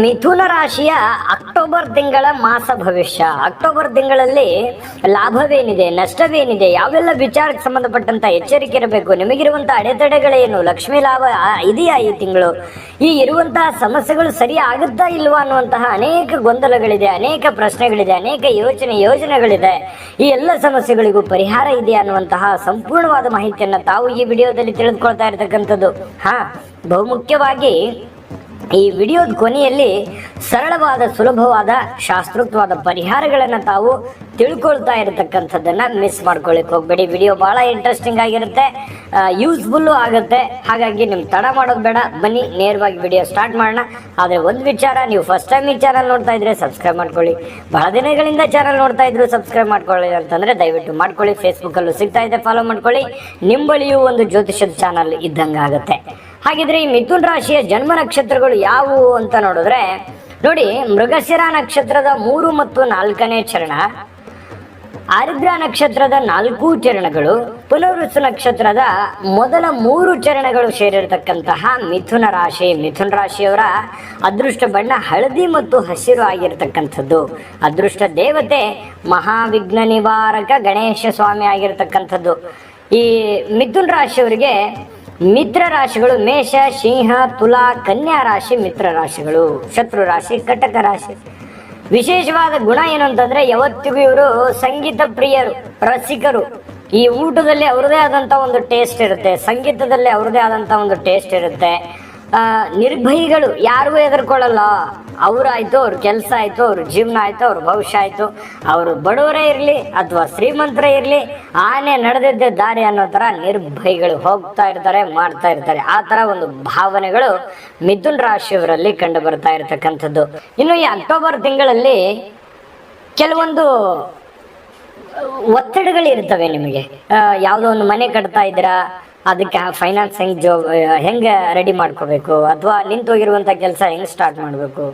ಮಿಥುನ ರಾಶಿಯ ಅಕ್ಟೋಬರ್ ತಿಂಗಳ ಮಾಸ ಭವಿಷ್ಯ. ಅಕ್ಟೋಬರ್ ತಿಂಗಳಲ್ಲಿ ಲಾಭವೇನಿದೆ, ನಷ್ಟವೇನಿದೆ, ಯಾವೆಲ್ಲ ವಿಚಾರಕ್ಕೆ ಸಂಬಂಧಪಟ್ಟಂತ ಎಚ್ಚರಿಕೆ ಇರಬೇಕು ನಿಮಗಿರುವಂತಹ ಅಡೆತಡೆಗಳೇನು, ಲಕ್ಷ್ಮೀ ಲಾಭ ಇದೆಯಾ ಈ ತಿಂಗಳು? ಈ ಇರುವಂತಹ ಸಮಸ್ಯೆಗಳು ಸರಿ ಆಗುತ್ತಾ ಇಲ್ವಾ ಅನ್ನುವಂತಹ ಅನೇಕ ಗೊಂದಲಗಳಿದೆ, ಅನೇಕ ಪ್ರಶ್ನೆಗಳಿದೆ, ಅನೇಕ ಯೋಚನೆ ಯೋಜನೆಗಳಿದೆ. ಈ ಎಲ್ಲ ಸಮಸ್ಯೆಗಳಿಗೂ ಪರಿಹಾರ ಇದೆಯಾ ಅನ್ನುವಂತಹ ಸಂಪೂರ್ಣವಾದ ಮಾಹಿತಿಯನ್ನ ತಾವು ಈ ವಿಡಿಯೋದಲ್ಲಿ ತಿಳಿದುಕೊಳ್ತಾ ಇರತಕ್ಕಂಥದ್ದು. ಹಾ, ಬಹುಮುಖ್ಯವಾಗಿ ಈ ವಿಡಿಯೋದ ಕೊನೆಯಲ್ಲಿ ಸರಳವಾದ, ಸುಲಭವಾದ, ಶಾಸ್ತ್ರೋಕ್ತವಾದ ಪರಿಹಾರಗಳನ್ನು ತಾವು ತಿಳ್ಕೊಳ್ತಾ ಇರತಕ್ಕಂಥದ್ದನ್ನ ಮಿಸ್ ಮಾಡ್ಕೊಳ್ಳಿಕ್ಕೆ ಹೋಗ್ಬೇಡಿ. ವಿಡಿಯೋ ಬಹಳ ಇಂಟ್ರೆಸ್ಟಿಂಗ್ ಆಗಿರುತ್ತೆ ಯೂಸ್ಫುಲ್ಲು ಆಗುತ್ತೆ. ಹಾಗಾಗಿ ನಿಮ್ಮ ತಡ ಮಾಡೋದು ಬೇಡ. ಬನ್ನಿ, ನೇರವಾಗಿ ವಿಡಿಯೋ ಸ್ಟಾರ್ಟ್ ಮಾಡೋಣ. ಆದರೆ ಒಂದು ವಿಚಾರ, ನೀವು ಫಸ್ಟ್ ಟೈಮ್ ಈ ಚಾನಲ್ ನೋಡ್ತಾ ಇದ್ರೆ ಸಬ್ಸ್ಕ್ರೈಬ್ ಮಾಡ್ಕೊಳ್ಳಿ. ಬಹಳ ದಿನಗಳಿಂದ ಚಾನಲ್ ನೋಡ್ತಾ ಇದ್ರು ಸಬ್ಸ್ಕ್ರೈಬ್ ಮಾಡ್ಕೊಳ್ಳಿ ಅಂತಂದ್ರೆ ದಯವಿಟ್ಟು ಮಾಡ್ಕೊಳ್ಳಿ. ಫೇಸ್ಬುಕ್ಕಲ್ಲೂ ಸಿಗ್ತಾ ಇದೆ ಫಾಲೋ ಮಾಡ್ಕೊಳ್ಳಿ. ನಿಮ್ಮ ಬಳಿಯೂ ಒಂದು ಜ್ಯೋತಿಷ್ಯದ ಚಾನಲ್ ಇದ್ದಂಗೆ ಆಗುತ್ತೆ ಹಾಗಿದ್ರೆ ಈ ಮಿಥುನ್ ರಾಶಿಯ ಜನ್ಮ ನಕ್ಷತ್ರಗಳು ಯಾವುವು ಅಂತ ನೋಡಿದ್ರೆ, ನೋಡಿ, ಮೃಗಶಿರ ನಕ್ಷತ್ರದ ಮೂರು ಮತ್ತು ನಾಲ್ಕನೇ ಚರಣ ಆರಿದ್ರ ನಕ್ಷತ್ರದ ನಾಲ್ಕು ಚರಣಗಳು, ಪುನರ್ವಸು ನಕ್ಷತ್ರದ ಮೊದಲ ಮೂರು ಚರಣಗಳು ಸೇರಿರತಕ್ಕಂತಹ ಮಿಥುನ ರಾಶಿ. ಮಿಥುನ ರಾಶಿಯವರ ಅದೃಷ್ಟ ಬಣ್ಣ ಹಳದಿ ಮತ್ತು ಹಸಿರು ಆಗಿರತಕ್ಕಂಥದ್ದು. ಅದೃಷ್ಟ ದೇವತೆ ಮಹಾವಿಘ್ನ ನಿವಾರಕ ಗಣೇಶ ಸ್ವಾಮಿ ಆಗಿರತಕ್ಕಂಥದ್ದು. ಈ ಮಿಥುನ್ ರಾಶಿಯವರಿಗೆ ಮಿತ್ರ ರಾಶಿಗಳು ಮೇಷ, ಸಿಂಹ, ತುಲಾ, ಕನ್ಯಾ ರಾಶಿ, ಮಿತ್ರ ರಾಶಿಗಳು, ಶತ್ರು ರಾಶಿ, ಕಟಕ ರಾಶಿ. ವಿಶೇಷವಾದ ಗುಣ ಏನು ಅಂತಂದ್ರೆ ಯಾವತ್ತಿಗೂ ಇವರು ಸಂಗೀತ ಪ್ರಿಯರು, ರಸಿಕರು. ಈ ಊಟದಲ್ಲಿ ಅವ್ರದೇ ಆದಂತ ಒಂದು ಟೇಸ್ಟ್ ಇರುತ್ತೆ, ಸಂಗೀತದಲ್ಲಿ ಅವ್ರದೇ ಆದಂತ ಒಂದು ಟೇಸ್ಟ್ ಇರುತ್ತೆ. ನಿರ್ಭಯಿಗಳು ಯಾರಿಗೂ ಹೆದರ್ಕೊಳ್ಳಲ್ಲ. ಅವರಾಯ್ತು ಅವ್ರ ಕೆಲಸ ಆಯಿತು, ಅವ್ರ ಜೀವನ ಆಯಿತು, ಅವ್ರ ಭವಿಷ್ಯ ಆಯಿತು. ಅವರು ಬಡವರೇ ಇರಲಿ ಅಥವಾ ಶ್ರೀಮಂತರೇ ಇರಲಿ, ಆನೆ ನಡೆದಿದ್ದ ದಾರಿ ಅನ್ನೋ ಥರ ನಿರ್ಭಯಿಗಳು ಹೋಗ್ತಾ ಇರ್ತಾರೆ, ಮಾಡ್ತಾ ಇರ್ತಾರೆ. ಆ ಥರ ಒಂದು ಭಾವನೆಗಳು ಮಿಥುನ್ ರಾಶಿಯವರಲ್ಲಿ ಕಂಡು ಬರ್ತಾ ಇರತಕ್ಕಂಥದ್ದು. ಇನ್ನು ಈ ಅಕ್ಟೋಬರ್ ತಿಂಗಳಲ್ಲಿ ಕೆಲವೊಂದು ಒತ್ತಡಗಳಿರ್ತವೆ ನಿಮಗೆ. ಯಾವುದೋ ಒಂದು ಮನೆ ಕಟ್ತಾ ಇದ್ದೀರಾ ಅದಕ್ಕೆ ಫೈನಾನ್ಸ್ ಹೆಂಗೆ ಜೋ ಹೆಂಗೆ ರೆಡಿ ಮಾಡ್ಕೋಬೇಕು? ಅಥವಾ ನಿಂತೋಗಿರುವಂಥ ಕೆಲಸ ಹೆಂಗೆ ಸ್ಟಾರ್ಟ್ ಮಾಡಬೇಕು?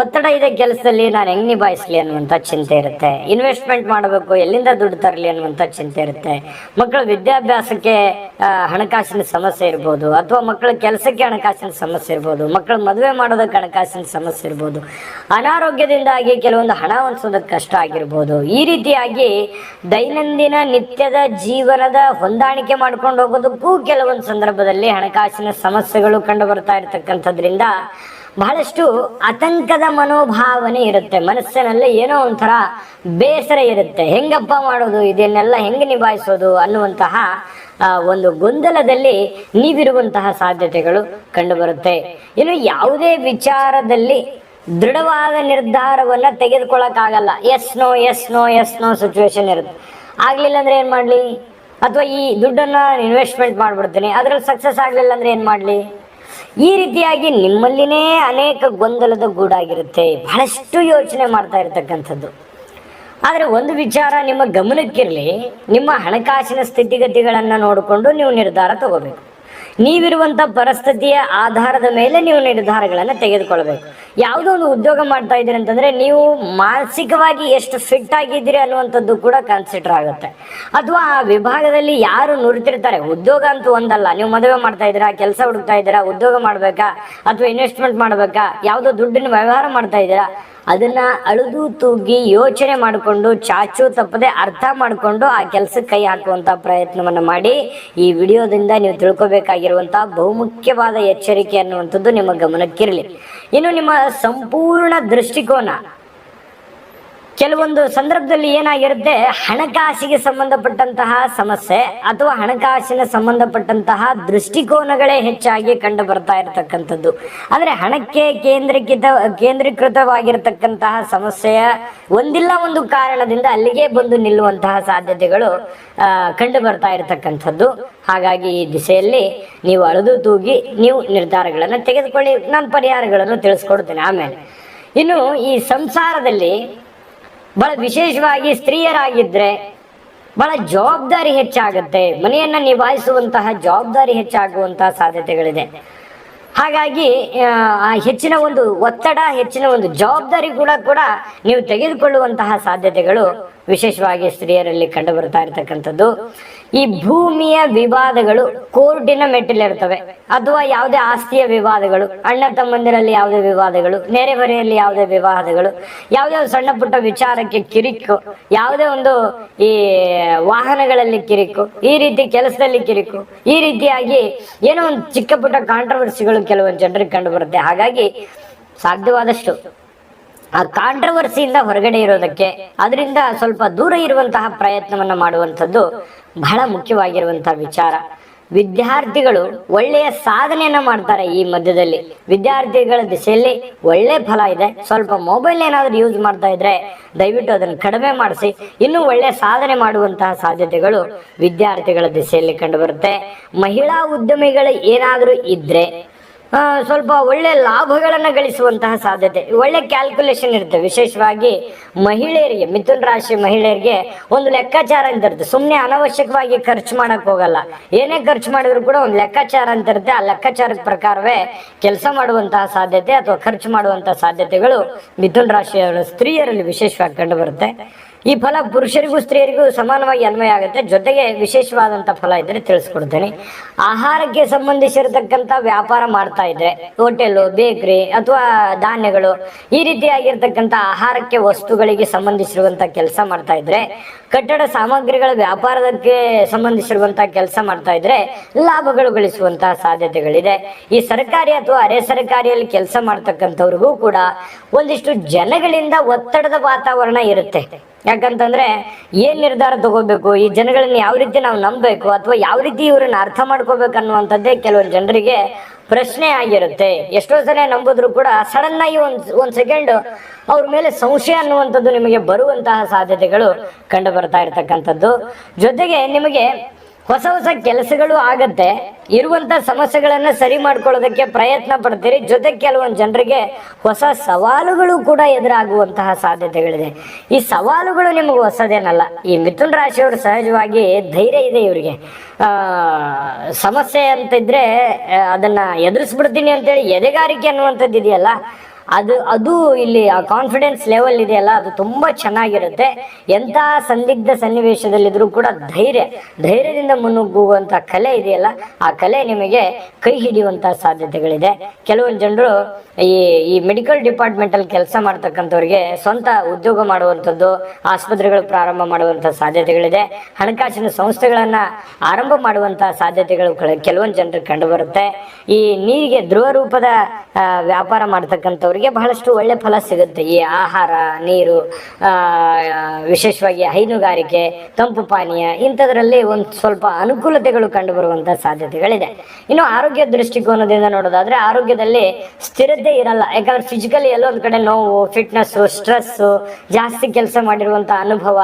ಒತ್ತಡ ಇದೆ ಕೆಲಸದಲ್ಲಿ ನಾನು ಹೆಂಗೆ ನಿಭಾಯಿಸ್ಲಿ ಅನ್ನುವಂಥ ಚಿಂತೆ ಇರುತ್ತೆ. ಇನ್ವೆಸ್ಟ್ಮೆಂಟ್ ಮಾಡಬೇಕು, ಎಲ್ಲಿಂದ ದುಡ್ಡು ತರಲಿ ಅನ್ನುವಂಥ ಚಿಂತೆ ಇರುತ್ತೆ. ಮಕ್ಕಳ ವಿದ್ಯಾಭ್ಯಾಸಕ್ಕೆ ಹಣಕಾಸಿನ ಸಮಸ್ಯೆ ಇರ್ಬೋದು, ಅಥವಾ ಮಕ್ಕಳ ಕೆಲಸಕ್ಕೆ ಹಣಕಾಸಿನ ಸಮಸ್ಯೆ ಇರ್ಬೋದು ಮಕ್ಕಳ ಮದುವೆ ಮಾಡೋದಕ್ಕೆ ಹಣಕಾಸಿನ ಸಮಸ್ಯೆ ಇರ್ಬೋದು, ಅನಾರೋಗ್ಯದಿಂದಾಗಿ ಕೆಲವೊಂದು ಹಣ ಹೊಂದಿಸೋದಕ್ಕೆ ಕಷ್ಟ ಆಗಿರ್ಬೋದು. ಈ ರೀತಿಯಾಗಿ ದೈನಂದಿನ ನಿತ್ಯದ ಜೀವನದ ಹೊಂದಾಣಿಕೆ ಮಾಡ್ಕೊಂಡು ಹೋಗೋದಕ್ಕೂ ಕೆಲವೊಂದು ಸಂದರ್ಭದಲ್ಲಿ ಹಣಕಾಸಿನ ಸಮಸ್ಯೆಗಳು ಕಂಡು ಬರ್ತಾ ಇರತಕ್ಕಂಥದ್ರಿಂದ ಬಹಳಷ್ಟು ಆತಂಕದ ಮನೋಭಾವನೆ ಇರುತ್ತೆ. ಮನಸ್ಸಿನಲ್ಲಿ ಏನೋ ಒಂಥರ ಬೇಸರ ಇರುತ್ತೆ. ಹೆಂಗಪ್ಪ ಮಾಡೋದು? ಇದನ್ನೆಲ್ಲ ಹೆಂಗೆ ನಿಭಾಯಿಸೋದು ಅನ್ನುವಂತಹ ಒಂದು ಗೊಂದಲದಲ್ಲಿ ನೀವಿರುವಂತಹ ಸಾಧ್ಯತೆಗಳು ಕಂಡುಬರುತ್ತೆ. ಇನ್ನು ಯಾವುದೇ ವಿಚಾರದಲ್ಲಿ ದೃಢವಾದ ನಿರ್ಧಾರವನ್ನ ತೆಗೆದುಕೊಳ್ಳಕ್ಕಾಗಲ್ಲ. Yes no yes no yes no situation ಇರುತ್ತೆ. ಆಗ್ಲಿಲ್ಲ ಅಂದ್ರೆ ಏನ್ ಮಾಡ್ಲಿ? ಅಥವಾ ಈ ದುಡ್ಡನ್ನ ಇನ್ವೆಸ್ಟ್ಮೆಂಟ್ ಮಾಡ್ಬಿಡ್ತೀನಿ. ಅದ್ರಲ್ಲಿ ಸಕ್ಸಸ್ ಆಗ್ಲಿಲ್ಲ ಅಂದ್ರೆ ಏನ್ ಮಾಡ್ಲಿ? ಈ ರೀತಿಯಾಗಿ ನಿಮ್ಮಲ್ಲಿನೇ ಅನೇಕ ಗೊಂದಲದ ಗೂಡಾಗಿರುತ್ತೆ. ಬಹಳಷ್ಟು ಯೋಚನೆ ಮಾಡ್ತಾ ಇರತಕ್ಕಂಥದ್ದು. ಆದರೆ ಒಂದು ವಿಚಾರ ನಿಮ್ಮ ಗಮನಕ್ಕಿರಲಿ. ನಿಮ್ಮ ಹಣಕಾಸಿನ ಸ್ಥಿತಿಗತಿಗಳನ್ನು ನೋಡಿಕೊಂಡು ನೀವು ನಿರ್ಧಾರ ತಗೋಬೇಕು. ನೀವಿರುವಂಥ ಪರಿಸ್ಥಿತಿಯ ಆಧಾರದ ಮೇಲೆ ನೀವು ನಿರ್ಧಾರಗಳನ್ನು ತೆಗೆದುಕೊಳ್ಬೇಕು. ಯಾವುದೋ ಒಂದು ಉದ್ಯೋಗ ಮಾಡ್ತಾ ಇದ್ದೀರಿ ಅಂತಂದ್ರೆ ನೀವು ಮಾನಸಿಕವಾಗಿ ಎಷ್ಟು ಫಿಟ್ ಆಗಿದ್ದೀರಿ ಅನ್ನುವಂಥದ್ದು ಕೂಡ ಕನ್ಸಿಡರ್ ಆಗುತ್ತೆ. ಅಥವಾ ಆ ವಿಭಾಗದಲ್ಲಿ ಯಾರು ನುರಿತಿರ್ತಾರೆ? ಉದ್ಯೋಗ ಅಂತೂ ಒಂದಲ್ಲ. ನೀವು ಮದುವೆ ಮಾಡ್ತಾ ಇದ್ದೀರಾ, ಕೆಲಸ ಹುಡುಕ್ತಾ ಇದ್ದೀರಾ, ಉದ್ಯೋಗ ಮಾಡಬೇಕಾ, ಅಥವಾ ಇನ್ವೆಸ್ಟ್ಮೆಂಟ್ ಮಾಡಬೇಕಾ, ಯಾವುದೋ ದುಡ್ಡಿನ ವ್ಯವಹಾರ ಮಾಡ್ತಾ ಇದ್ದೀರಾ ಅದನ್ನ ಅಳದು ತೂಗಿ ಯೋಚನೆ ಮಾಡಿಕೊಂಡು, ಚಾಚು ತಪ್ಪದೆ ಅರ್ಥ ಮಾಡಿಕೊಂಡು ಆ ಕೆಲಸಕ್ಕೆ ಕೈ ಹಾಕುವಂತ ಪ್ರಯತ್ನವನ್ನು ಮಾಡಿ. ಈ ವಿಡಿಯೋದಿಂದ ನೀವು ತಿಳ್ಕೊಬೇಕಾಗಿರುವಂತಹ ಬಹುಮುಖ್ಯವಾದ ಎಚ್ಚರಿಕೆ ಅನ್ನುವಂಥದ್ದು ನಿಮ್ಮ ಗಮನಕ್ಕಿರಲಿ. ಇನ್ನು ನಿಮ್ಮ ಸಂಪೂರ್ಣ ದೃಷ್ಟಿಕೋನ ಕೆಲವೊಂದು ಸಂದರ್ಭದಲ್ಲಿ ಏನಾಗಿರುತ್ತೆ? ಹಣಕಾಸಿಗೆ ಸಂಬಂಧಪಟ್ಟಂತಹ ಸಮಸ್ಯೆ ಅಥವಾ ಹಣಕಾಸಿನ ಸಂಬಂಧಪಟ್ಟಂತಹ ದೃಷ್ಟಿಕೋನಗಳೇ ಹೆಚ್ಚಾಗಿ ಕಂಡು ಬರ್ತಾ ಇರತಕ್ಕಂಥದ್ದು. ಅಂದ್ರೆ ಹಣಕ್ಕೆ ಕೇಂದ್ರೀಕೃತ, ಕೇಂದ್ರೀಕೃತವಾಗಿರತಕ್ಕಂತಹ ಸಮಸ್ಯೆಯ ಒಂದಿಲ್ಲ ಒಂದು ಕಾರಣದಿಂದ ಅಲ್ಲಿಗೆ ಬಂದು ನಿಲ್ಲುವಂತಹ ಸಾಧ್ಯತೆಗಳು ಕಂಡು ಬರ್ತಾ ಇರತಕ್ಕಂಥದ್ದು. ಹಾಗಾಗಿ ಈ ದಿಸೆಯಲ್ಲಿ ನೀವು ಅಳದು ತೂಗಿ ನೀವು ನಿರ್ಧಾರಗಳನ್ನು ತೆಗೆದುಕೊಳ್ಳಿ. ನಾನು ಪರಿಹಾರಗಳನ್ನು ತಿಳಿಸ್ಕೊಡ್ತೇನೆ ಆಮೇಲೆ. ಇನ್ನು ಈ ಸಂಸಾರದಲ್ಲಿ ಬಹಳ ವಿಶೇಷವಾಗಿ ಸ್ತ್ರೀಯರಾಗಿದ್ರೆ ಬಹಳ ಜವಾಬ್ದಾರಿ ಹೆಚ್ಚಾಗುತ್ತೆ. ಮನೆಯನ್ನ ನಿಭಾಯಿಸುವಂತಹ ಜವಾಬ್ದಾರಿ ಹೆಚ್ಚಾಗುವಂತಹ ಸಾಧ್ಯತೆಗಳಿದೆ. ಹಾಗಾಗಿ ಆ, ಹೆಚ್ಚಿನ ಒಂದು ಒತ್ತಡ ಹೆಚ್ಚಿನ ಒಂದು ಜವಾಬ್ದಾರಿ ಕೂಡ ಕೂಡ ನೀವು ತೆಗೆದುಕೊಳ್ಳುವಂತಹ ಸಾಧ್ಯತೆಗಳು ವಿಶೇಷವಾಗಿ ಸ್ತ್ರೀಯರಲ್ಲಿ ಕಂಡು ಬರ್ತಾ ಇರತಕ್ಕಂಥದ್ದು, ಈ ಭೂಮಿಯ ವಿವಾದಗಳು ಕೋರ್ಟಿನ ಮೆಟ್ಟಿಲಿರ್ತವೆ ಅಥವಾ ಯಾವುದೇ ಆಸ್ತಿಯ ವಿವಾದಗಳು, ಅಣ್ಣ ತಮ್ಮಂದಿರಲ್ಲಿ ಯಾವುದೇ ವಿವಾದಗಳು ನೆರೆಹೊರೆಯಲ್ಲಿ ಯಾವುದೇ ವಿವಾದಗಳು, ಯಾವುದೇ ಸಣ್ಣ ಪುಟ್ಟ ವಿಚಾರಕ್ಕೆ ಕಿರಿಕು, ಯಾವುದೇ ಒಂದು ಈ ವಾಹನಗಳಲ್ಲಿ ಕಿರಿಕು, ಈ ರೀತಿ ಕೆಲಸದಲ್ಲಿ ಕಿರಿಕು, ಈ ರೀತಿಯಾಗಿ ಏನೋ ಒಂದು ಚಿಕ್ಕ ಪುಟ್ಟ ಕಾಂಟ್ರವರ್ಸಿಗಳು ಕೆಲವೊಂದು ಜನರಿಗೆ ಕಂಡು ಬರುತ್ತೆ ಹಾಗಾಗಿ ಸಾಧ್ಯವಾದಷ್ಟು ಆ ಕಾಂಟ್ರವರ್ಸಿಯಿಂದ ಹೊರಗಡೆ ಇರೋದಕ್ಕೆ, ಅದರಿಂದ ಸ್ವಲ್ಪ ದೂರ ಇರುವಂತಹ ಪ್ರಯತ್ನವನ್ನು ಮಾಡುವಂಥದ್ದು ಬಹಳ ಮುಖ್ಯವಾಗಿರುವಂತಹ ವಿಚಾರ. ವಿದ್ಯಾರ್ಥಿಗಳು ಒಳ್ಳೆಯ ಸಾಧನೆಯನ್ನ ಮಾಡ್ತಾರೆ ಈ ಮಧ್ಯದಲ್ಲಿ. ವಿದ್ಯಾರ್ಥಿಗಳ ದಿಸೆಯಲ್ಲಿ ಒಳ್ಳೆ ಫಲ ಇದೆ. ಸ್ವಲ್ಪ ಮೊಬೈಲ್ ಏನಾದರೂ ಯೂಸ್ ಮಾಡ್ತಾ ಇದ್ರೆ ದಯವಿಟ್ಟು ಅದನ್ನು ಕಡಿಮೆ ಮಾಡಿಸಿ. ಇನ್ನೂ ಒಳ್ಳೆ ಸಾಧನೆ ಮಾಡುವಂತಹ ಸಾಧ್ಯತೆಗಳು ವಿದ್ಯಾರ್ಥಿಗಳ ದಿಸೆಯಲ್ಲಿ ಕಂಡುಬರುತ್ತೆ ಮಹಿಳಾ ಉದ್ಯಮಿಗಳು ಏನಾದರೂ ಇದ್ರೆ ಸ್ವಲ್ಪ ಒಳ್ಳೆ ಲಾಭಗಳನ್ನು ಗಳಿಸುವಂತಹ ಸಾಧ್ಯತೆ. ಒಳ್ಳೆ ಕ್ಯಾಲ್ಕುಲೇಷನ್ ಇರುತ್ತೆ. ವಿಶೇಷವಾಗಿ ಮಹಿಳೆಯರಿಗೆ, ಮಿಥುನ್ ರಾಶಿ ಮಹಿಳೆಯರಿಗೆ ಒಂದು ಲೆಕ್ಕಾಚಾರ ಅಂತ ಇರುತ್ತೆ. ಸುಮ್ಮನೆ ಅನವಶ್ಯಕವಾಗಿ ಖರ್ಚು ಮಾಡಕ್ ಹೋಗಲ್ಲ. ಏನೇ ಖರ್ಚು ಮಾಡಿದ್ರು ಕೂಡ ಒಂದು ಲೆಕ್ಕಾಚಾರ ಅಂತ ಇರುತ್ತೆ. ಆ ಲೆಕ್ಕಾಚಾರದ ಪ್ರಕಾರವೇ ಕೆಲಸ ಮಾಡುವಂತಹ ಸಾಧ್ಯತೆ ಅಥವಾ ಖರ್ಚು ಮಾಡುವಂತಹ ಸಾಧ್ಯತೆಗಳು ಮಿಥುನ್ ರಾಶಿಯವರ ಸ್ತ್ರೀಯರಲ್ಲಿ ವಿಶೇಷವಾಗಿ ಕಂಡು ಬರುತ್ತೆ. ಈ ಫಲ ಪುರುಷರಿಗೂ ಸ್ತ್ರೀಯರಿಗೂ ಸಮಾನವಾಗಿ ಅನ್ವಯ ಆಗುತ್ತೆ. ಜೊತೆಗೆ ವಿಶೇಷವಾದಂಥ ಫಲ ಇದ್ರೆ ತಿಳಿಸ್ಕೊಡ್ತೇನೆ. ಆಹಾರಕ್ಕೆ ಸಂಬಂಧಿಸಿರತಕ್ಕಂಥ ವ್ಯಾಪಾರ ಮಾಡ್ತಾ ಇದ್ರೆ, ಹೋಟೆಲು, ಬೇಕ್ರಿ ಅಥವಾ ಧಾನ್ಯಗಳು, ಈ ರೀತಿಯಾಗಿರ್ತಕ್ಕಂಥ ಆಹಾರಕ್ಕೆ ವಸ್ತುಗಳಿಗೆ ಸಂಬಂಧಿಸಿರುವಂಥ ಕೆಲಸ ಮಾಡ್ತಾ ಇದ್ರೆ, ಕಟ್ಟಡ ಸಾಮಗ್ರಿಗಳ ವ್ಯಾಪಾರಕ್ಕೆ ಸಂಬಂಧಿಸಿರುವಂಥ ಕೆಲಸ ಮಾಡ್ತಾ ಇದ್ರೆ ಲಾಭಗಳು ಗಳಿಸುವಂತಹ ಸಾಧ್ಯತೆಗಳಿದೆ. ಈ ಸರ್ಕಾರಿ ಅಥವಾ ಅರೆ ಸರ್ಕಾರಿಯಲ್ಲಿ ಕೆಲಸ ಮಾಡ್ತಕ್ಕಂಥವ್ರಿಗೂ ಕೂಡ ಒಂದಿಷ್ಟು ಜನಗಳಿಂದ ಒತ್ತಡದ ವಾತಾವರಣ ಇರುತ್ತೆ. ಯಾಕಂತಂದ್ರೆ ಏನ್ ನಿರ್ಧಾರ ತಗೋಬೇಕು? ಈ ಜನಗಳನ್ನ ಯಾವ ರೀತಿ ನಾವು ನಂಬಬೇಕು? ಅಥವಾ ಯಾವ ರೀತಿ ಇವ್ರನ್ನ ಅರ್ಥ ಮಾಡ್ಕೋಬೇಕು ಅನ್ನುವಂಥದ್ದೇ ಕೆಲವೊಂದು ಜನರಿಗೆ ಪ್ರಶ್ನೆ ಆಗಿರುತ್ತೆ. ಎಷ್ಟೋ ಸಲ ನಂಬಿದ್ರು ಕೂಡ ಸಡನ್ ಆಗಿ ಒಂದ್ ಒಂದ್ ಸೆಕೆಂಡ್ ಅವ್ರ ಮೇಲೆ ಸಂಶಯ ಅನ್ನುವಂಥದ್ದು ನಿಮಗೆ ಬರುವಂತಹ ಸಾಧ್ಯತೆಗಳು ಕಂಡು ಬರ್ತಾ ಇರತಕ್ಕಂಥದ್ದು. ಜೊತೆಗೆ ನಿಮಗೆ ಹೊಸ ಹೊಸ ಕೆಲಸಗಳು ಆಗತ್ತೆ. ಇರುವಂತ ಸಮಸ್ಯೆಗಳನ್ನ ಸರಿ ಮಾಡ್ಕೊಳ್ಳೋದಕ್ಕೆ ಪ್ರಯತ್ನ ಪಡ್ತೀರಿ. ಜೊತೆ ಕೆಲವೊಂದು ಜನರಿಗೆ ಹೊಸ ಸವಾಲುಗಳು ಕೂಡ ಎದುರಾಗುವಂತಹ ಸಾಧ್ಯತೆಗಳಿದೆ. ಈ ಸವಾಲುಗಳು ನಿಮಗೆ ಹೊಸದೇನಲ್ಲ. ಈ ಮಿಥುನ್ ರಾಶಿಯವರು ಸಹಜವಾಗಿ ಧೈರ್ಯ ಇದೆ ಇವರಿಗೆ. ಸಮಸ್ಯೆ ಅಂತಿದ್ರೆ ಅದನ್ನ ಎದುರಿಸ್ಬಿಡ್ತೀನಿ ಅಂತೇಳಿ ಎದೆಗಾರಿಕೆ ಅನ್ನುವಂಥದ್ದು ಇದೆಯಲ್ಲ ಅದು ಅದು ಇಲ್ಲಿ ಆ ಕಾನ್ಫಿಡೆನ್ಸ್ ಲೆವೆಲ್ ಇದೆಯಲ್ಲ, ಅದು ತುಂಬಾ ಚೆನ್ನಾಗಿರುತ್ತೆ. ಎಂಥ ಸಂದಿಗ್ಧ ಸನ್ನಿವೇಶದಲ್ಲಿದ್ರೂ ಕೂಡ ಧೈರ್ಯ, ಧೈರ್ಯದಿಂದ ಮುನ್ನುಗ್ಗುವಂತ ಕಲೆ ಇದೆಯಲ್ಲ, ಆ ಕಲೆ ನಿಮಗೆ ಕೈ ಹಿಡಿಯುವಂತ ಸಾಧ್ಯತೆಗಳಿದೆ. ಕೆಲವೊಂದು ಜನರು ಈ ಈ ಮೆಡಿಕಲ್ ಡಿಪಾರ್ಟ್ಮೆಂಟ್ ಅಲ್ಲಿ ಕೆಲಸ ಮಾಡ್ತಕ್ಕಂಥವ್ರಿಗೆ ಸ್ವಂತ ಉದ್ಯೋಗ ಮಾಡುವಂಥದ್ದು, ಆಸ್ಪತ್ರೆಗಳು ಪ್ರಾರಂಭ ಮಾಡುವಂತ ಸಾಧ್ಯತೆಗಳಿದೆ. ಹಣಕಾಸಿನ ಸಂಸ್ಥೆಗಳನ್ನ ಆರಂಭ ಮಾಡುವಂತಹ ಸಾಧ್ಯತೆಗಳು ಕೆಲ- ಕೆಲವೊಂದು ಜನರು ಕಂಡು ಬರುತ್ತೆ ಈ ನೀರಿಗೆ ಧ್ರುವ ರೂಪದ ವ್ಯಾಪಾರ ಮಾಡ್ತಕ್ಕಂಥವ್ರಿಗೆ ಬಹಳಷ್ಟು ಒಳ್ಳೆ ಫಲ ಸಿಗುತ್ತೆ. ಈ ಆಹಾರ, ನೀರು ವಿಶೇಷವಾಗಿ ಹೈನುಗಾರಿಕೆ, ತಂಪು ಪಾನೀಯ ಇಂಥದ್ರಲ್ಲಿ ಒಂದು ಸ್ವಲ್ಪ ಅನುಕೂಲತೆಗಳು ಕಂಡು ಬರುವಂತಹ ಸಾಧ್ಯತೆಗಳಿದೆ. ಇನ್ನು ಆರೋಗ್ಯ ದೃಷ್ಟಿಕೋನದಿಂದ ನೋಡೋದಾದ್ರೆ ಆರೋಗ್ಯದಲ್ಲಿ ಸ್ಥಿರತೆ ಇರಲ್ಲ. ಯಾಕಂದ್ರೆ ಫಿಸಿಕಲಿ ಎಲ್ಲೊಂದ್ ಕಡೆ ನೋವು ಫಿಟ್ನೆಸ್ ಸ್ಟ್ರೆಸ್ ಜಾಸ್ತಿ ಕೆಲಸ ಮಾಡಿರುವಂತಹ ಅನುಭವ,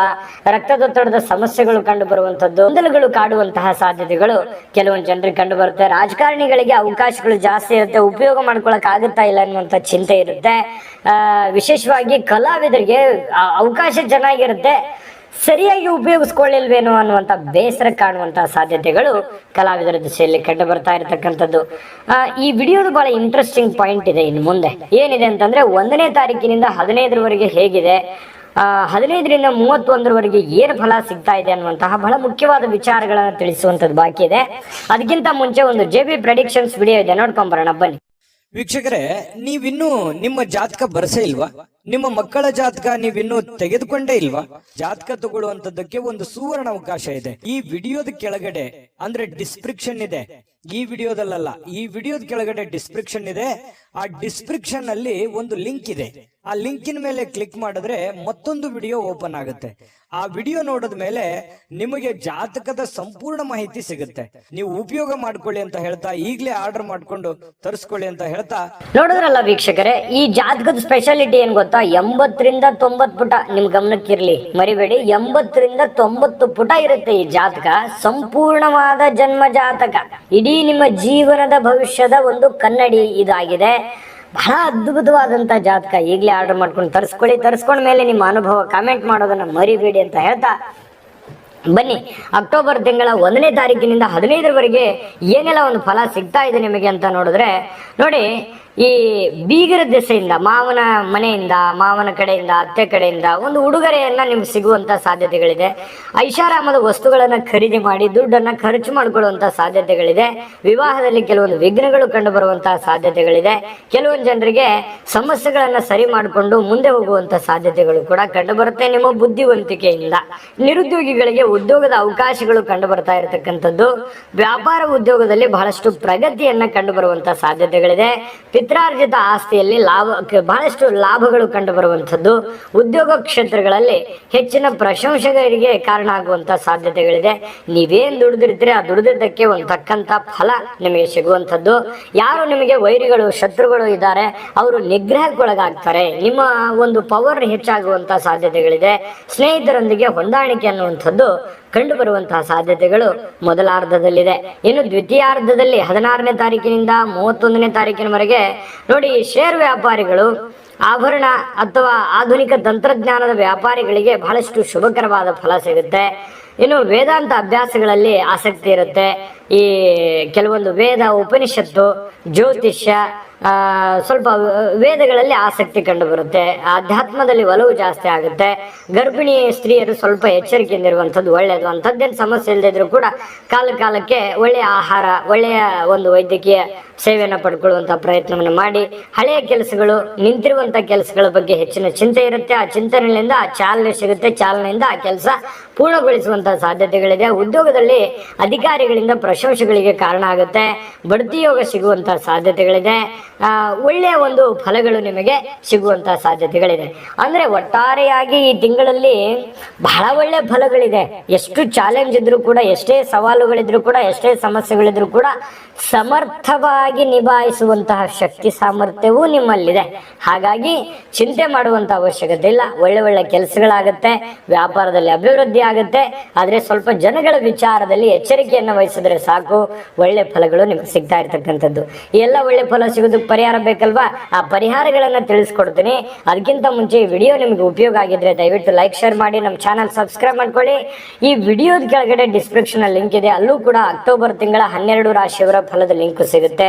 ರಕ್ತದೊತ್ತಡದ ಸಮಸ್ಯೆಗಳು ಕಂಡು ಬರುವಂತದ್ದು ಗೊಂದಲಗಳು ಕಾಡುವಂತಹ ಸಾಧ್ಯತೆಗಳು ಕೆಲವೊಂದು ಜನರಿಗೆ ಕಂಡು ಬರುತ್ತೆ ರಾಜಕಾರಣಿಗಳಿಗೆ ಅವಕಾಶಗಳು ಜಾಸ್ತಿ ಇರುತ್ತೆ. ಉಪಯೋಗ ಮಾಡ್ಕೊಳಕ್ ಆಗುತ್ತಾ ಇಲ್ಲ ಅನ್ನುವಂಥ ಚಿಂತೆ ಆ, ವಿಶೇಷವಾಗಿ ಕಲಾವಿದರಿಗೆ ಅವಕಾಶ ಚೆನ್ನಾಗಿರುತ್ತೆ. ಸರಿಯಾಗಿ ಉಪಯೋಗಿಸ್ಕೊಳ್ಳಿಲ್ವೇನೋ ಅನ್ನುವಂಥ ಬೇಸರ ಕಾಣುವಂತಹ ಸಾಧ್ಯತೆಗಳು ಕಲಾವಿದರ ದಿಶೆಯಲ್ಲಿ ಕಂಡು ಬರ್ತಾ ಇರತಕ್ಕಂಥದ್ದು. ಈ ವಿಡಿಯೋದು ಬಹಳ ಇಂಟ್ರೆಸ್ಟಿಂಗ್ ಪಾಯಿಂಟ್ ಇದೆ ಇನ್ನು ಮುಂದೆ. ಏನಿದೆ ಅಂತಂದ್ರೆ ಒಂದನೇ ತಾರೀಕಿನಿಂದ ಹದಿನೈದರವರೆಗೆ ಹೇಗಿದೆ. ಹದಿನೈದರಿಂದ ಮೂವತ್ತೊಂದರವರೆಗೆ ಏನು ಫಲ ಸಿಗ್ತಾ ಇದೆ ಅನ್ನುವಂತಹ ಬಹಳ ಮುಖ್ಯವಾದ ವಿಚಾರಗಳನ್ನು ತಿಳಿಸುವಂಥದ್ದು ಬಾಕಿ ಇದೆ. ಅದಕ್ಕಿಂತ ಮುಂಚೆ ಒಂದು ಜೆ ಬಿ ಪ್ರೆಡಿಕ್ಷನ್ಸ್ ವಿಡಿಯೋ ಇದೆ. ನೋಡ್ಕೊಂಬರೋಣ ಬನ್ನಿ. ವೀಕ್ಷಕರೇ, ನೀವಿನ್ನೂ ನಿಮ್ಮ ಜಾತಕ ಬರಸೇ ಇಲ್ವಾ? ನಿಮ್ಮ ಮಕ್ಕಳ ಜಾತಕ ನೀವಿನ್ನೂ ತೆಗೆದುಕೊಂಡೇ ಇಲ್ವಾ? ಜಾತಕ ತಗೊಳ್ಳುವಂತದ್ದಕ್ಕೆ ಒಂದು ಸುವರ್ಣ ಅವಕಾಶ ಇದೆ. ಈ ವಿಡಿಯೋದ ಕೆಳಗಡೆ, ಅಂದ್ರೆ ಡಿಸ್ಕ್ರಿಪ್ಷನ್ ಇದೆ ಈ ವಿಡಿಯೋದಲ್ಲ ಈ ವಿಡಿಯೋದ ಕೆಳಗಡೆ ಡಿಸ್ಕ್ರಿಪ್ಷನ್ ಇದೆ. ಆ ಡಿಸ್ಕ್ರಿಪ್ಷನ್ ಅಲ್ಲಿ ಒಂದು ಲಿಂಕ್ ಇದೆ. ಆ ಲಿಂಕಿನ ಮೇಲೆ ಕ್ಲಿಕ್ ಮಾಡಿದ್ರೆ ಮತ್ತೊಂದು ವಿಡಿಯೋ ಓಪನ್ ಆಗುತ್ತೆ. ಆ ವಿಡಿಯೋ ನೋಡಿದ ಮೇಲೆ ನಿಮಗೆ ಜಾತಕದ ಸಂಪೂರ್ಣ ಮಾಹಿತಿ ಸಿಗುತ್ತೆ. ನೀವು ಉಪಯೋಗ ಮಾಡ್ಕೊಳ್ಳಿ ಅಂತ ಹೇಳ್ತಾ, ಈಗಲೇ ಆರ್ಡರ್ ಮಾಡ್ಕೊಂಡು ತರಿಸ್ಕೊಳ್ಳಿ ಅಂತ ಹೇಳ್ತಾ. ನೋಡಿದ್ರಲ್ಲ ವೀಕ್ಷಕರೇ, ಈ ಜಾತಕದ ಸ್ಪೆಷಾಲಿಟಿ ಏನ್ ಗೊತ್ತಾ? ಎಂಬತ್ತರಿಂದ ತೊಂಬತ್ ಪುಟ, ನಿಮ್ ಗಮನಕ್ಕಿರ್ಲಿ, ಮರಿಬೇಡಿ. ಎಂಬತ್ತರಿಂದ ತೊಂಬತ್ತು ಪುಟ ಇರುತ್ತೆ ಈ ಜಾತಕ. ಸಂಪೂರ್ಣವಾದ ಜನ್ಮ ಜಾತಕ. ಇಡೀ ನಿಮ್ಮ ಜೀವನದ ಭವಿಷ್ಯದ ಒಂದು ಕನ್ನಡಿ ಇದಾಗಿದೆ. ಬಹಳ ಅದ್ಭುತವಾದಂತ ಜಾತಕ. ಈಗಲೇ ಆರ್ಡರ್ ಮಾಡ್ಕೊಂಡು ತರಿಸ್ಕೊಳ್ಳಿ. ತರಿಸ್ಕೊಂಡ ಮೇಲೆ ನಿಮ್ಮ ಅನುಭವ ಕಾಮೆಂಟ್ ಮಾಡೋದನ್ನ ಮರಿಬೇಡಿ ಅಂತ ಹೇಳ್ತಾ ಬನ್ನಿ. ಅಕ್ಟೋಬರ್ ತಿಂಗಳ ಒಂದನೇ ತಾರೀಕಿನಿಂದ ಹದಿನೈದರವರೆಗೆ ಏನೆಲ್ಲ ಒಂದು ಫಲ ಸಿಗ್ತಾ ಇದೆ ನಿಮಗೆ ಅಂತ ನೋಡಿದ್ರೆ, ನೋಡಿ ಈ ಬೀಗರ ದೆಸೆಯಿಂದ, ಮಾವನ ಮನೆಯಿಂದ, ಮಾವನ ಕಡೆಯಿಂದ, ಅತ್ತೆ ಕಡೆಯಿಂದ ಒಂದು ಉಡುಗೊರೆಯನ್ನ ನಿಮ್ಗೆ ಸಿಗುವಂತ ಸಾಧ್ಯತೆಗಳಿದೆ. ಐಷಾರಾಮದ ವಸ್ತುಗಳನ್ನ ಖರೀದಿ ಮಾಡಿ, ದುಡ್ಡನ್ನ ಖರ್ಚು ಮಾಡಿಕೊಳ್ಳುವಂತ ಸಾಧ್ಯತೆಗಳಿದೆ. ವಿವಾಹದಲ್ಲಿ ಕೆಲವೊಂದು ವಿಘ್ನಗಳು ಕಂಡು ಬರುವಂತಹ ಸಾಧ್ಯತೆಗಳಿದೆ. ಕೆಲವೊಂದು ಜನರಿಗೆ ಸಮಸ್ಯೆಗಳನ್ನ ಸರಿ ಮಾಡಿಕೊಂಡು ಮುಂದೆ ಹೋಗುವಂತ ಸಾಧ್ಯತೆಗಳು ಕೂಡ ಕಂಡು ಬರುತ್ತೆ ನಿಮ್ಮ ಬುದ್ಧಿವಂತಿಕೆಯಿಂದ. ನಿರುದ್ಯೋಗಿಗಳಿಗೆ ಉದ್ಯೋಗದ ಅವಕಾಶಗಳು ಕಂಡು ಬರ್ತಾ ಇರತಕ್ಕಂಥದ್ದು. ವ್ಯಾಪಾರ ಉದ್ಯೋಗದಲ್ಲಿ ಬಹಳಷ್ಟು ಪ್ರಗತಿಯನ್ನ ಕಂಡು ಬರುವಂತಹ ಸಾಧ್ಯತೆಗಳಿದೆ. ಪಿತ್ರಾರ್ಜಿತ ಆಸ್ತಿಯಲ್ಲಿ ಲಾಭ ಬಹಳಷ್ಟು ಲಾಭಗಳು ಕಂಡು ಬರುವಂಥದ್ದು ಉದ್ಯೋಗ ಕ್ಷೇತ್ರಗಳಲ್ಲಿ ಹೆಚ್ಚಿನ ಪ್ರಶಂಸೆಗಳಿಗೆ ಕಾರಣ ಆಗುವಂತ ಸಾಧ್ಯತೆಗಳಿದೆ. ನೀವೇನ್ ದುಡಿದಿರ್ತೀರಿ, ಆ ದುಡಿದಿದ್ದಕ್ಕೆ ಒಂದು ತಕ್ಕಂತ ಫಲ ನಿಮಗೆ ಸಿಗುವಂಥದ್ದು. ಯಾರು ನಿಮಗೆ ವೈರಿಗಳು, ಶತ್ರುಗಳು ಇದ್ದಾರೆ, ಅವರು ನಿಗ್ರಹಕ್ಕೊಳಗಾಗ್ತಾರೆ. ನಿಮ್ಮ ಒಂದು ಪವರ್ ಹೆಚ್ಚಾಗುವಂತ ಸಾಧ್ಯತೆಗಳಿದೆ. ಸ್ನೇಹಿತರೊಂದಿಗೆ ಹೊಂದಾಣಿಕೆ ಅನ್ನುವಂಥದ್ದು ಕಂಡು ಬರುವಂತಹ ಸಾಧ್ಯತೆಗಳು ಮೊದಲಾರ್ಧದಲ್ಲಿದೆ. ಇನ್ನು ದ್ವಿತೀಯಾರ್ಧದಲ್ಲಿ ಹದಿನಾರನೇ ತಾರೀಕಿನಿಂದ ಮೂವತ್ತೊಂದನೇ ತಾರೀಕಿನವರೆಗೆ ನೋಡಿ ಶೇರ್ ವ್ಯಾಪಾರಿಗಳು, ಆಭರಣ ಅಥವಾ ಆಧುನಿಕ ತಂತ್ರಜ್ಞಾನದ ವ್ಯಾಪಾರಿಗಳಿಗೆ ಬಹಳಷ್ಟು ಶುಭಕರವಾದ ಫಲ ಸಿಗುತ್ತೆ. ಇನ್ನು ವೇದಾಂತ ಅಭ್ಯಾಸಗಳಲ್ಲಿ ಆಸಕ್ತಿ ಇರುತ್ತೆ. ಈ ಕೆಲವೊಂದು ವೇದ ಉಪನಿಷತ್ತು, ಜ್ಯೋತಿಷ್ಯ ಸ್ವಲ್ಪ ವೇದಗಳಲ್ಲಿ ಆಸಕ್ತಿ ಕಂಡು ಬರುತ್ತೆ ಅಧ್ಯಾತ್ಮದಲ್ಲಿ ಒಲವು ಜಾಸ್ತಿ ಆಗುತ್ತೆ. ಗರ್ಭಿಣಿ ಸ್ತ್ರೀಯರು ಸ್ವಲ್ಪ ಎಚ್ಚರಿಕೆಯಿಂದ ಇರುವಂಥದ್ದು ಒಳ್ಳೆಯದು ಅಂಥದ್ದೇನು ಸಮಸ್ಯೆ ಇಲ್ಲದಿದ್ರೂ ಕೂಡ ಕಾಲ ಕಾಲಕ್ಕೆ ಒಳ್ಳೆಯ ಆಹಾರ, ಒಳ್ಳೆಯ ಒಂದು ವೈದ್ಯಕೀಯ ಸೇವೆಯನ್ನು ಪಡ್ಕೊಳ್ಳುವಂಥ ಪ್ರಯತ್ನವನ್ನು ಮಾಡಿ, ಹಳೆಯ ಕೆಲಸಗಳು ನಿಂತಿರುವಂಥ ಕೆಲಸಗಳ ಬಗ್ಗೆ ಹೆಚ್ಚಿನ ಚಿಂತೆ ಇರುತ್ತೆ. ಆ ಚಿಂತನೆಯಿಂದ ಆ ಚಾಲನೆ ಸಿಗುತ್ತೆ. ಚಾಲನೆಯಿಂದ ಆ ಕೆಲಸ ಪೂರ್ಣಗೊಳಿಸುವಂತಹ ಸಾಧ್ಯತೆಗಳಿದೆ. ಉದ್ಯೋಗದಲ್ಲಿ ಅಧಿಕಾರಿಗಳಿಂದ ಪ್ರಶಂಸೆಗಳಿಗೆ ಕಾರಣ ಆಗುತ್ತೆ. ಬಡ್ತಿ ಯೋಗ ಸಿಗುವಂತಹ ಸಾಧ್ಯತೆಗಳಿದೆ. ಒಳ್ಳೆಯ ಒಂದು ಫಲಗಳು ನಿಮಗೆ ಸಿಗುವಂತಹ ಸಾಧ್ಯತೆಗಳಿದೆ. ಅಂದ್ರೆ ಒಟ್ಟಾರೆಯಾಗಿ ಈ ತಿಂಗಳಲ್ಲಿ ಬಹಳ ಒಳ್ಳೆ ಫಲಗಳಿದೆ. ಎಷ್ಟು ಚಾಲೆಂಜ್ ಇದ್ರೂ ಕೂಡ, ಎಷ್ಟೇ ಸವಾಲುಗಳಿದ್ರು ಕೂಡ, ಎಷ್ಟೇ ಸಮಸ್ಯೆಗಳಿದ್ರು ಕೂಡ ಸಮರ್ಥವಾಗಿ ನಿಭಾಯಿಸುವಂತಹ ಶಕ್ತಿ ಸಾಮರ್ಥ್ಯವೂ ನಿಮ್ಮಲ್ಲಿದೆ. ಹಾಗಾಗಿ ಚಿಂತೆ ಮಾಡುವಂತ ಅವಶ್ಯಕತೆ ಇಲ್ಲ. ಒಳ್ಳೆ ಒಳ್ಳೆ ಕೆಲಸಗಳಾಗುತ್ತೆ, ವ್ಯಾಪಾರದಲ್ಲಿ ಅಭಿವೃದ್ಧಿ ಆಗುತ್ತೆ. ಆದ್ರೆ ಸ್ವಲ್ಪ ಜನಗಳ ವಿಚಾರದಲ್ಲಿ ಎಚ್ಚರಿಕೆಯನ್ನು ವಹಿಸಿದ್ರೆ ಸಾಕು. ಒಳ್ಳೆ ಫಲಗಳು ನಿಮ್ಗೆ ಸಿಗ್ತಾ ಇರ್ತಕ್ಕಂಥದ್ದು. ಎಲ್ಲ ಒಳ್ಳೆ ಫಲ ಸಿಗೋದಕ್ಕೆ ಪರಿಹಾರ ಬೇಕಲ್ವಾ? ಆ ಪರಿಹಾರಗಳನ್ನ ತಿಳಿಸ್ಕೊಡ್ತೀನಿ. ಅದಕ್ಕಿಂತ ಮುಂಚೆ ಈ ವಿಡಿಯೋ ನಿಮ್ಗೆ ಉಪಯೋಗ ಆಗಿದ್ರೆ ದಯವಿಟ್ಟು ಲೈಕ್, ಶೇರ್ ಮಾಡಿ, ನಮ್ಮ ಚಾನಲ್ ಸಬ್ಸ್ಕ್ರೈಬ್ ಮಾಡ್ಕೊಳ್ಳಿ. ಈ ವಿಡಿಯೋದ ಕೆಳಗಡೆ ಡಿಸ್ಕ್ರಿಪ್ಷನ್ ಲಿಂಕ್ ಇದೆ. ಅಲ್ಲೂ ಕೂಡ ಅಕ್ಟೋಬರ್ ತಿಂಗಳ ಹನ್ನೆರಡು ರಾಶಿಯವರ ಫಲದ ಲಿಂಕ್ ಸಿಗುತ್ತೆ.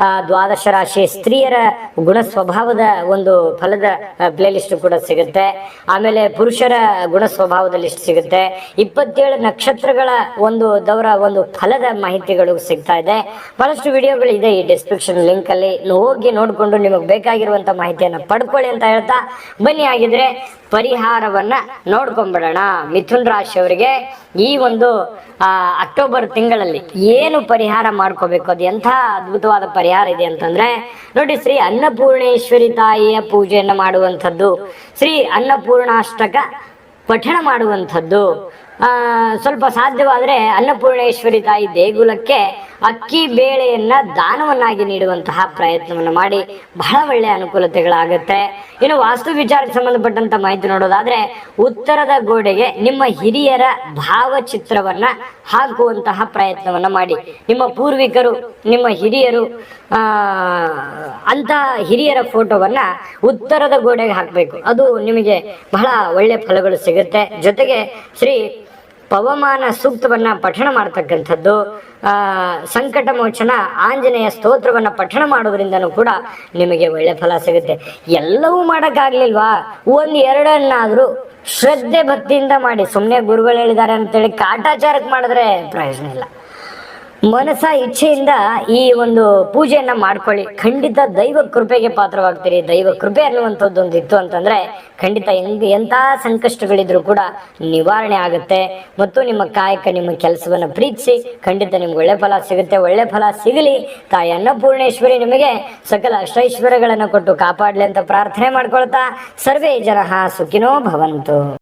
ಆ, ದ್ವಾದಶ ರಾಶಿ ಸ್ತ್ರೀಯರ ಗುಣ ಸ್ವಭಾವದ ಒಂದು ಫಲದ ಪ್ಲೇ ಲಿಸ್ಟ್ ಕೂಡ ಸಿಗುತ್ತೆ. ಆಮೇಲೆ ಪುರುಷರ ಗುಣ ಸ್ವಭಾವದ ಲಿಸ್ಟ್ ಸಿಗುತ್ತೆ. ಇಪ್ಪತ್ತೇಳು ನಕ್ಷತ್ರಗಳ ಒಂದು ದವರ ಒಂದು ಫಲದ ಮಾಹಿತಿಗಳು ಸಿಗ್ತಾ ಇದೆ. ಬಹಳಷ್ಟು ವಿಡಿಯೋಗಳು ಇದೆ ಈ ಡಿಸ್ಕ್ರಿಪ್ಷನ್ ಲಿಂಕ್ ಅಲ್ಲಿ. ಹೋಗಿ ನೋಡಿಕೊಂಡು ನಿಮಗೆ ಬೇಕಾಗಿರುವಂತ ಮಾಹಿತಿಯನ್ನು ಪಡ್ಕೊಳ್ಳಿ ಅಂತ ಹೇಳ್ತಾ ಬನ್ನಿ. ಆಗಿದ್ರೆ ಪರಿಹಾರವನ್ನ ನೋಡ್ಕೊಂಡ್ಬಿಡೋಣ. ಮಿಥುನ್ ರಾಶಿಯವರಿಗೆ ಈ ಒಂದು ಅಕ್ಟೋಬರ್ ತಿಂಗಳಲ್ಲಿ ಏನು ಪರಿಹಾರ ಮಾಡ್ಕೋಬೇಕು? ಅದು ಎಂಥ ಅದ್ಭುತವಾದ ಪರಿಹಾರ ಇದೆ ಅಂತಂದ್ರೆ, ನೋಡಿ ಶ್ರೀ ಅನ್ನಪೂರ್ಣೇಶ್ವರಿ ತಾಯಿಯ ಪೂಜೆಯನ್ನು ಮಾಡುವಂಥದ್ದು, ಶ್ರೀ ಅನ್ನಪೂರ್ಣಾಷ್ಟಕ ಪಠಣ ಮಾಡುವಂಥದ್ದು ಸ್ವಲ್ಪ ಸಾಧ್ಯವಾದರೆ ಅನ್ನಪೂರ್ಣೇಶ್ವರಿ ತಾಯಿ ದೇಗುಲಕ್ಕೆ ಅಕ್ಕಿ ಬೇಳೆಯನ್ನ ದಾನವನ್ನಾಗಿ ನೀಡುವಂತಹ ಪ್ರಯತ್ನವನ್ನು ಮಾಡಿ ಬಹಳ ಒಳ್ಳೆಯ ಅನುಕೂಲತೆಗಳಾಗುತ್ತೆ. ಇನ್ನು ವಾಸ್ತು ವಿಚಾರಕ್ಕೆ ಸಂಬಂಧಪಟ್ಟಂತ ಮಾಹಿತಿ ನೋಡೋದಾದ್ರೆ ಉತ್ತರದ ಗೋಡೆಗೆ ನಿಮ್ಮ ಹಿರಿಯರ ಭಾವಚಿತ್ರವನ್ನ ಹಾಕುವಂತಹ ಪ್ರಯತ್ನವನ್ನ ಮಾಡಿ. ನಿಮ್ಮ ಪೂರ್ವಿಕರು, ನಿಮ್ಮ ಹಿರಿಯರು ಅಂತ ಹಿರಿಯರ ಫೋಟೋವನ್ನ ಉತ್ತರದ ಗೋಡೆಗೆ ಹಾಕಬೇಕು. ಅದು ನಿಮಗೆ ಬಹಳ ಒಳ್ಳೆ ಫಲಗಳು ಸಿಗುತ್ತೆ. ಜೊತೆಗೆ ಶ್ರೀ ಪವಮಾನ ಸೂಕ್ತವನ್ನ ಪಠಣ ಮಾಡತಕ್ಕಂಥದ್ದು, ಆ ಸಂಕಟ ಮೋಚನ ಆಂಜನೇಯ ಸ್ತೋತ್ರವನ್ನ ಪಠಣ ಮಾಡೋದ್ರಿಂದನೂ ಕೂಡ ನಿಮಗೆ ಒಳ್ಳೆ ಫಲ ಸಿಗುತ್ತೆ. ಎಲ್ಲವೂ ಮಾಡೋಕ್ಕಾಗ್ಲಿಲ್ವಾ? ಒಂದು ಎರಡನ್ನಾದ್ರೂ ಶ್ರದ್ಧೆ ಭಕ್ತಿಯಿಂದ ಮಾಡಿ. ಸುಮ್ಮನೆ ಗುರುಗಳು ಹೇಳಿದ್ದಾರೆ ಅಂತೇಳಿ ಕಾಟಾಚಾರಕ್ಕೆ ಮಾಡಿದ್ರೆ ಪ್ರಯೋಜನ ಇಲ್ಲ. ಮನಸ ಇಚ್ಛೆಯಿಂದ ಈ ಒಂದು ಪೂಜೆಯನ್ನ ಮಾಡ್ಕೊಳ್ಳಿ. ಖಂಡಿತ ದೈವ ಕೃಪೆಗೆ ಪಾತ್ರವಾಗ್ತೀರಿ. ದೈವ ಕೃಪೆ ಅನ್ನುವಂಥದ್ದು ಒಂದು ಇತ್ತು ಅಂತಂದ್ರೆ ಖಂಡಿತ ಹೆಂಗ್ ಎಂಥ ಸಂಕಷ್ಟಗಳಿದ್ರು ಕೂಡ ನಿವಾರಣೆ ಆಗುತ್ತೆ. ಮತ್ತು ನಿಮ್ಮ ಕಾಯಕ ನಿಮ್ಮ ಕೆಲಸವನ್ನು ಪ್ರೀತಿಸಿ ಖಂಡಿತ ನಿಮ್ಗೆ ಒಳ್ಳೆ ಫಲ ಸಿಗುತ್ತೆ. ಒಳ್ಳೆ ಫಲ ಸಿಗಲಿ. ತಾಯಿ ಅನ್ನಪೂರ್ಣೇಶ್ವರಿ ನಿಮಗೆ ಸಕಲ ಅಷ್ಟೈಶ್ವರ್ಯಗಳನ್ನು ಕೊಟ್ಟು ಕಾಪಾಡಲಿ ಅಂತ ಪ್ರಾರ್ಥನೆ ಮಾಡ್ಕೊಳ್ತಾ ಸರ್ವೇ ಜನ ಸುಖಿನೋ ಭವಂತು.